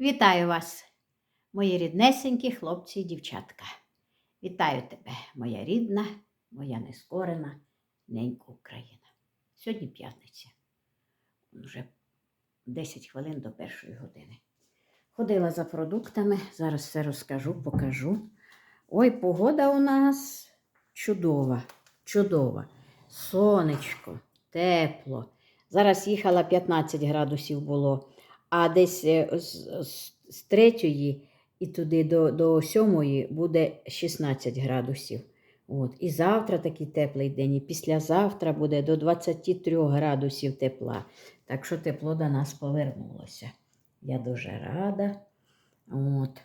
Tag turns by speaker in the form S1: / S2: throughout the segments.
S1: Вітаю вас, мої ріднесенькі хлопці і дівчатка. Вітаю тебе, моя рідна, моя нескорена ненька Україна. Сьогодні п'ятниця. Вже 10 хвилин до першої години. Ходила за продуктами, зараз все розкажу, покажу. Ой, погода у нас чудова, чудова. Сонечко, тепло. Зараз їхала 15 градусів було, а десь е, з, третьої і туди до, до сьомої буде 16 градусів. От. І завтра такий теплий день, і післязавтра буде до 23 градусів тепла. Так що тепло до нас повернулося. Я дуже рада. От.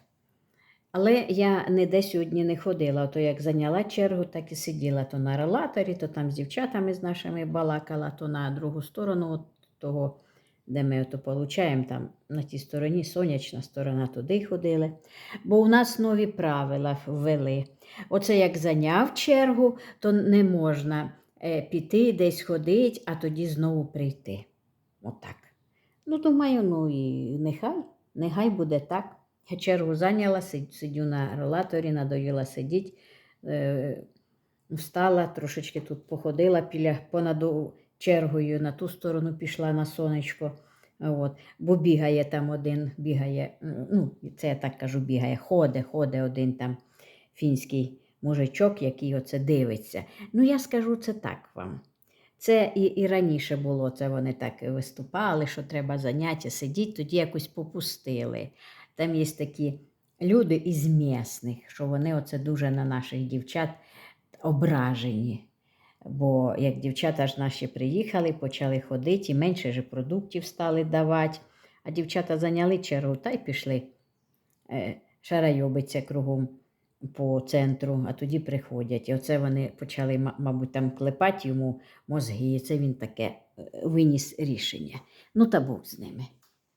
S1: Але я ніде сьогодні не ходила. То як зайняла чергу, так і сиділа то на релаторі, то там з дівчатами з нашими балакала, то на другу сторону от того, де ми ото получаємо, там на тій стороні сонячна сторона туди ходили. Бо у нас нові правила ввели. Оце як зайняв чергу, то не можна е, піти десь ходити, а тоді знову прийти. Отак. Ну, думаю, ну і нехай, нехай буде так. Я чергу зайняла, сидю на релаторі, надоїла сидіти. Е, встала, трошечки тут походила, понад чергою на ту сторону пішла на сонечко. От. Бо бігає там один, бігає, ну, це я так кажу, бігає, ходе, ходе один там фінський мужичок, який оце дивиться. Ну, я скажу це так вам. Це і, і раніше було, це вони так і виступали, що треба заняття, сидіть, тоді якось попустили. Там є такі люди із місних, що вони оце дуже на наших дівчат ображені. Бо як дівчата ж наші приїхали, почали ходити, і менше ж продуктів стали давати, а дівчата зайняли чергу та й пішли е, шарайобиться кругом по центру, а тоді приходять. І оце вони почали, мабуть, там клепати йому мозги, і це він таке е, виніс рішення. Ну та Бог з ними.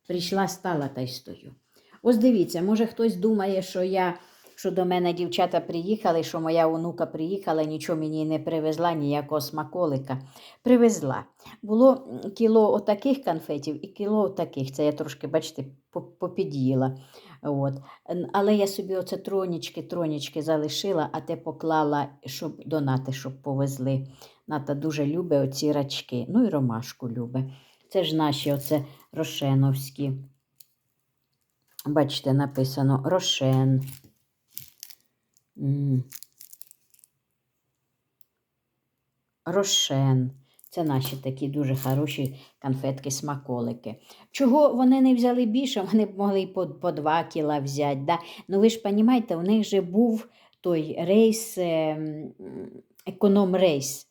S1: Прийшла, стала та й стою. Ось дивіться, може хтось думає, що я, що до мене дівчата приїхали, що моя онука приїхала, нічого мені не привезла, ніякого смаколика. Привезла. Було кіло отаких конфетів і кіло отаких. Це я трошки, бачите, попід'їла. От. Але я собі оце тронічки, тронічки залишила, а те поклала, щоб донати, щоб повезли. Ната дуже любить оці рачки. Ну і ромашку любить. Це ж наші оце рошеновські. Бачите, написано Рошен. Рошен. Це наші такі дуже хороші конфетки-смаколики. Чого вони не взяли більше, вони б могли й по, по 2 кіла взяти. Да? Ну ви ж розумієте, у них же був той рейс, е, економ-рейс,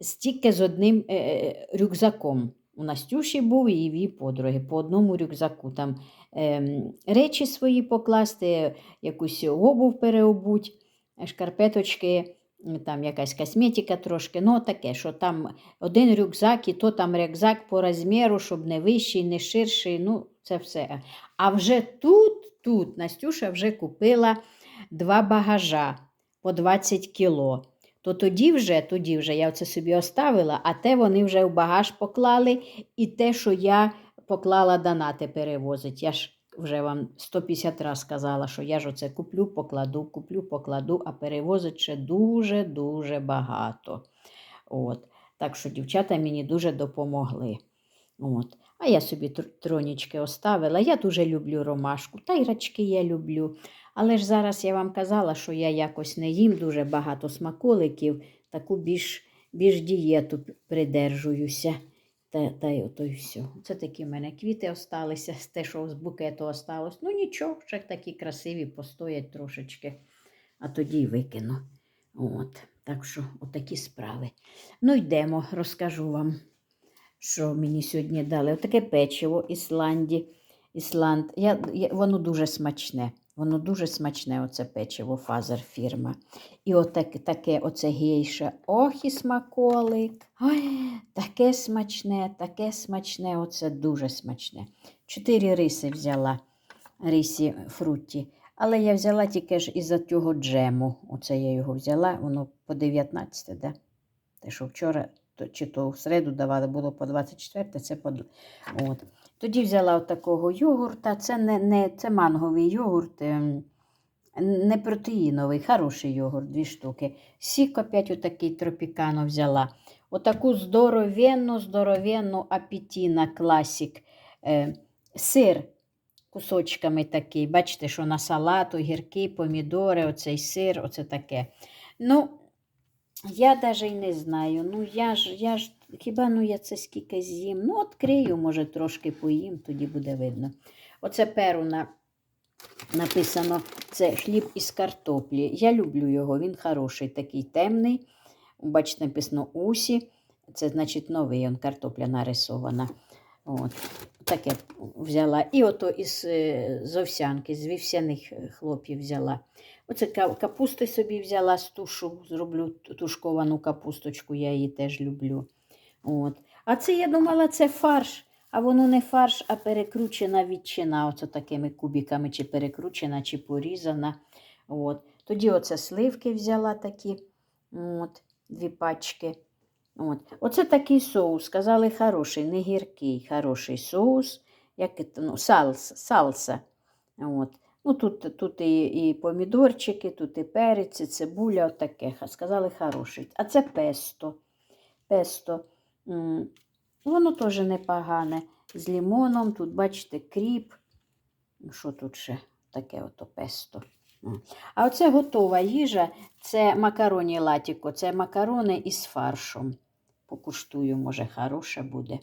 S1: стільки з одним е, е, рюкзаком. У Настюші був і її подруги по одному рюкзаку. Там ем, речі свої покласти, якусь обув переобуть, шкарпеточки, там якась косметика трошки, ну таке, що там один рюкзак, і то там рюкзак по розміру, щоб не вищий, не ширший, ну це все. А вже тут, тут Настюша вже купила два багажа по 20 кіло. То тоді вже, тоді вже я це собі оставила, а те вони вже в багаж поклали, і те, що я поклала донати перевозить. Я ж вже вам 150 разів сказала, що я ж оце куплю, покладу, куплю, покладу, а перевозить ще дуже-дуже багато. От. Так що дівчата мені дуже допомогли. От. А я собі тр- тронічки оставила. Я дуже люблю ромашку, та й рачки я люблю. Але ж зараз я вам казала, що я якось не їм дуже багато смаколиків, таку більш, більш дієту придержуюся. Та, та й ото й все. Це такі в мене квіти осталися, те, що з букету осталось. Ну нічого, ще такі красиві, постоять трошечки, а тоді й викину. От. Так що отакі справи. Ну, йдемо, розкажу вам, що мені сьогодні дали. Отаке печиво Ісланді. Ісланд. Я, я, воно дуже смачне. Воно дуже смачне, оце печиво, фазер фірма. І отаке, таке оце гейше. Ох, і смаколик. Ой, таке смачне, таке смачне, оце дуже смачне. Чотири риси взяла, рисі фруті. Але я взяла тільки ж із-за цього джему. Оце я його взяла, воно по 19, да? Те, що вчора то, чи то в середу давали, було по 24, це по. От. Тоді взяла отакого йогурта. Це не, не це манговий йогурт, ем, не протеїновий, хороший йогурт, дві штуки. Сік опять отакий тропікано взяла. Отаку здоровенну, здоровенну апетіна класік. Е, сир кусочками такий. Бачите, що на салат, огірки, помідори, оцей сир, оце таке. Ну, я навіть і не знаю. Ну, я ж, я ж, хіба ну я це скільки з'їм? Ну, відкрию, може, трошки поїм, тоді буде видно. Оце перуна написано, це хліб із картоплі. Я люблю його, він хороший, такий темний. Бачите, написано усі. Це значить новий он, картопля нарисована. От. Таке взяла. І ото із е, з овсянки, з вівсяних е, хлопів взяла. Оце капусти собі взяла з тушу, зроблю тушковану капусточку, я її теж люблю. От. А це я думала, це фарш, а воно не фарш, а перекручена ветчина, оце такими кубиками, чи перекручена, чи порізана. От. Тоді оце сливки взяла такі, от, дві пачки. От. Оце такий соус. Сказали, хороший, не гіркий, хороший соус. Як ну, салса. салса. От. Ну, тут, тут і, і помідорчики, тут і перець, і цибуля, отаке. Сказали, хороший. А це песто. Песто. Воно теж непогане. З лимоном, тут, бачите, кріп. Що тут ще таке ото песто? А оце готова їжа, це макароні латіко, це макарони із фаршом. Покуштую, може, хороше буде.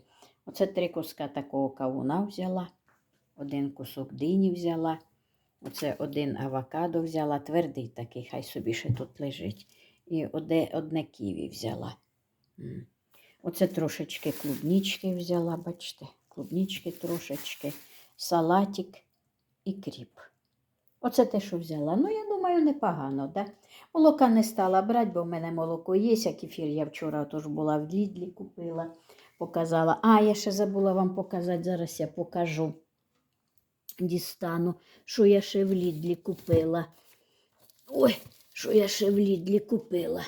S1: Оце три куска такого кавуна взяла, один кусок дині взяла, оце один авокадо взяла, твердий такий, хай собі ще тут лежить. І одне, одне ківі взяла. Оце трошечки клубнички взяла, бачите, клубнички трошечки, салатик і кріп. Оце те, що взяла. Ну, я думаю, непогано, да? Молока не стала брати, бо в мене молоко є, а кефір я вчора тож була в Лідлі, купила, показала. А, я ще забула вам показати, зараз я покажу. Дістану, що я ще в Лідлі купила. Ой, що я ще в Лідлі купила.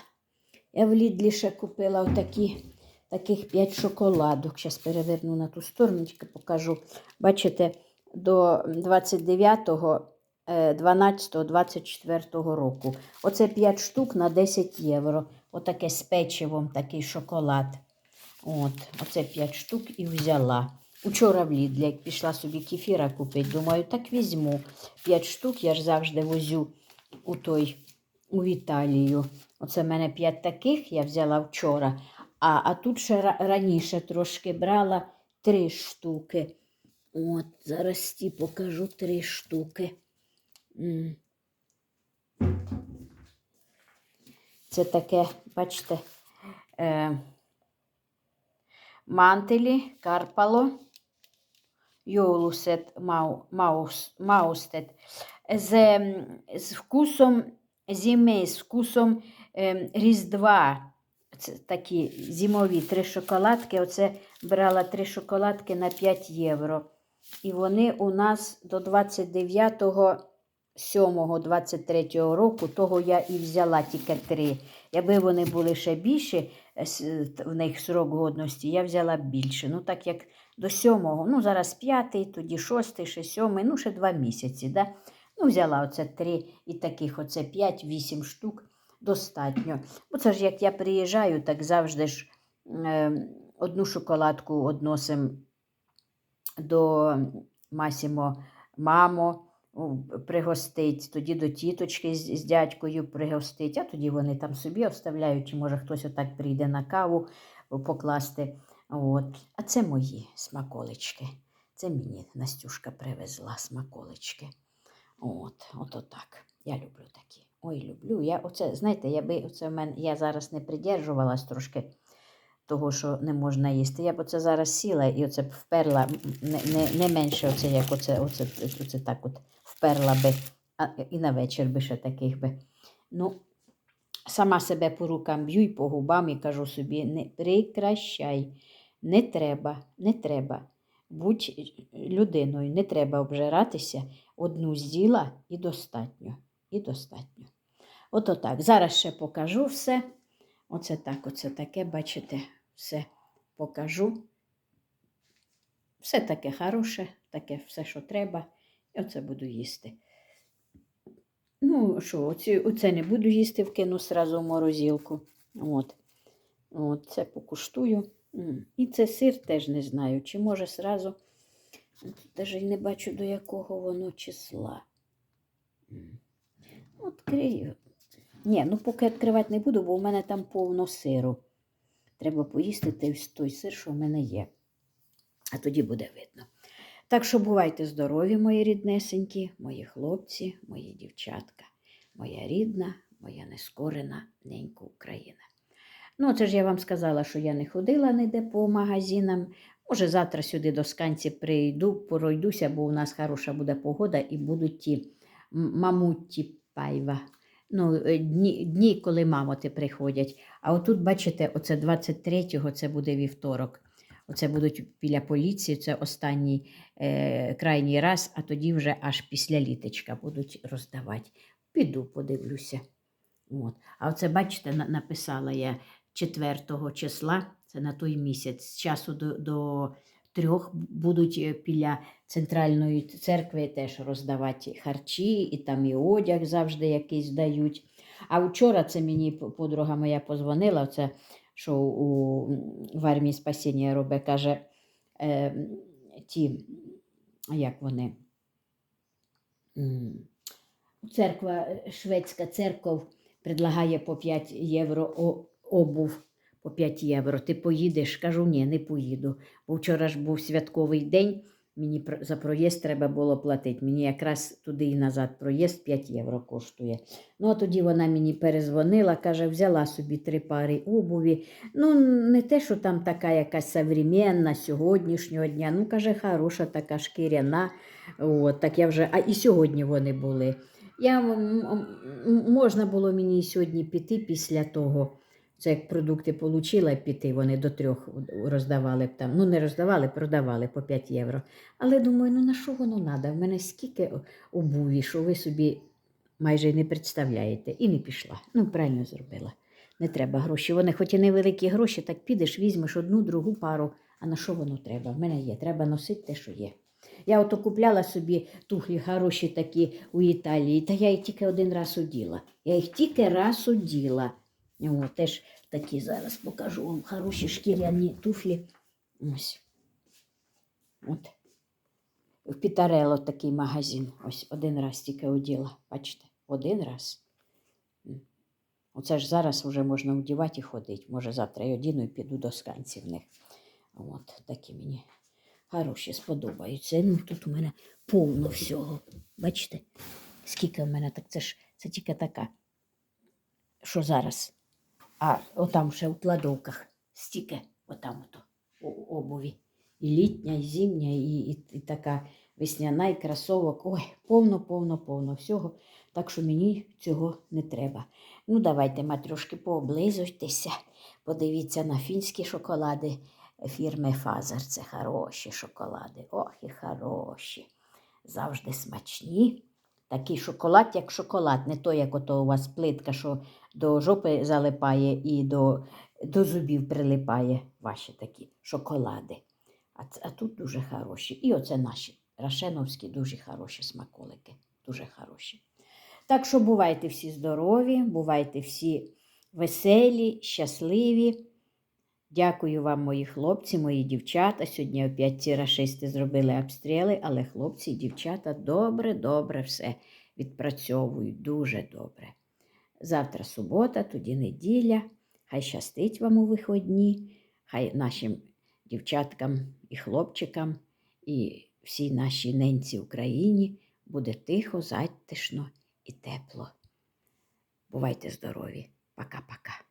S1: Я в Лідлі ще купила отакі, таких 5 шоколадок. Зараз переверну на ту сторону, тільки покажу. Бачите, до 29 12-24 року. Оце 5 штук на 10 євро. Отаке з печивом, такий шоколад. От, оце 5 штук і взяла. Учора в Лідлі, як пішла собі кефіра купити, думаю, так візьму. 5 штук я ж завжди возю у той, у Італію. Оце в мене 5 таких я взяла вчора. А, а тут ще раніше трошки брала 3 штуки. От, зараз ті покажу 3 штуки. Це таке, бачите, е, мантелі, карпало, йолусет, Maus, Maustet ем, з вкусом зими, з вкусом е, Різдва. Це такі зимові три шоколадки. Оце брала три шоколадки на 5 євро. І вони у нас до 29 7-23 року, того я і взяла тільки три. Якби вони були ще е, т- в них срок годності, я взяла більше. Ну, так як до 7, ну зараз 5, тоді 6, ще 7, ну ще 2 місяці. Да? Ну, взяла оце три і таких оце 5-8 штук достатньо. Бо це ж як я приїжджаю, так завжди ж е, одну шоколадку односимо до Масімо мамо пригостить, тоді до тіточки з, з дядькою пригостить, а тоді вони там собі оставляють, чи може хтось отак прийде на каву покласти. От. А це мої смаколички. Це мені Настюшка привезла смаколички. От, от отак. Я люблю такі. Ой, люблю. Я оце, знаєте, я би оце в мене, я зараз не придержувалась трошки того, що не можна їсти. Я б оце зараз сіла і оце вперла не, не, не менше, оце, як оце, оце, оце так от вперла би, а, і на вечір би ще таких би. Ну, сама себе по рукам б'ю і по губам і кажу собі, не прикращай, не треба, не треба. Будь людиною, не треба обжиратися, одну з'їла і достатньо. І достатньо. Ото так. Зараз ще покажу все. Оце так, оце таке, бачите, все покажу. все таке хороше, таке все, що треба. Оце буду їсти. Ну, що, оці, оце не буду їсти, вкину сразу в морозилку. От. От, це покуштую. І це сир теж не знаю, чи може сразу. Тут навіть не бачу, до якого воно числа. М. Відкрию. Ні, ну поки відкривати не буду, бо у мене там повно сиру. Треба поїсти той сир, що в мене є. А тоді буде видно. Так що бувайте здорові, мої ріднесенькі, мої хлопці, мої дівчатка, моя рідна, моя нескорена ненька Україна. Ну, це ж я вам сказала, що я не ходила ніде по магазинам. Може, завтра сюди до сканці прийду, пройдуся, бо у нас хороша буде погода і будуть ті мамуті пайва. Ну, е, дні, дні, коли мамоти приходять. А отут, бачите, оце 23-го, це буде вівторок. Оце будуть біля поліції, це останній е, крайній раз, а тоді вже аж після літочка будуть роздавати. Піду, подивлюся. От. А оце, бачите, на- написала я 4 числа, це на той місяць, з часу до, до трьох будуть е, біля центральної церкви теж роздавати харчі, і там і одяг завжди якийсь дають. А вчора це мені подруга моя позвонила, це що у, в армії спасіння робить, каже, е, ті, як вони, церква, е, шведська церква предлагає по 5 євро обув по 5 євро. Ти поїдеш? Кажу, ні, не поїду. Бо вчора ж був святковий день, мені за проїзд треба було платити. Мені якраз туди і назад проїзд 5 євро коштує. Ну, а тоді вона мені перезвонила, каже, взяла собі три пари обуві. Ну, не те, що там така якась современна сьогоднішнього дня. Ну, каже, хороша така шкіряна. От, так я вже, а і сьогодні вони були. Я, можна було мені сьогодні піти після того. Це як продукти отримала піти, вони до трьох роздавали б там. Ну, не роздавали, продавали по 5 євро. Але думаю, ну на що воно треба? В мене скільки обуві, що ви собі майже не представляєте. І не пішла. Ну, правильно зробила. Не треба гроші. Вони хоч і невеликі гроші, так підеш, візьмеш одну, другу пару. А на що воно треба? В мене є. Треба носити те, що є. Я ото купляла собі туфлі хороші такі у Італії, та я їх тільки один раз оділа. Я їх тільки раз оділа. О, теж такі зараз покажу вам хороші шкіряні туфлі. Ось. От. В Пітарело такий магазин. Ось один раз тільки оділа. Бачите, один раз. Оце ж зараз вже можна вдівати і ходити. Може, завтра я одіну і піду до сканців. От такі мені хороші сподобаються. Ну, тут у мене повно всього. Бачите, скільки в мене так це ж це тільки така. Що зараз? А отам ще в кладовках стільки, отам ото обуві. І літня, і зимня, і, і, і така весняна, і кросовок. Ой, повно, повно, повно всього. Так що мені цього не треба. Ну, давайте, матрюшки, пооблизуйтеся. Подивіться на фінські шоколади фірми Фазер. Це хороші шоколади. Ох, і хороші. Завжди смачні. Такий шоколад, як шоколад, не той, як ото у вас плитка, що до жопи залипає і до, до зубів прилипає. Ваші такі шоколади. А, а тут дуже хороші. І оце наші рашеновські дуже хороші смаколики. Дуже хороші. Так що бувайте всі здорові, бувайте всі веселі, щасливі. Дякую вам, мої хлопці, мої дівчата. Сьогодні опять ці рашисти зробили обстріли, але хлопці і дівчата добре, добре все відпрацьовують, дуже добре. Завтра субота, тоді неділя. Хай щастить вам у виходні, хай нашим дівчаткам і хлопчикам, і всій нашій ненці Україні буде тихо, затишно і тепло. Бувайте здорові. Пока-пока.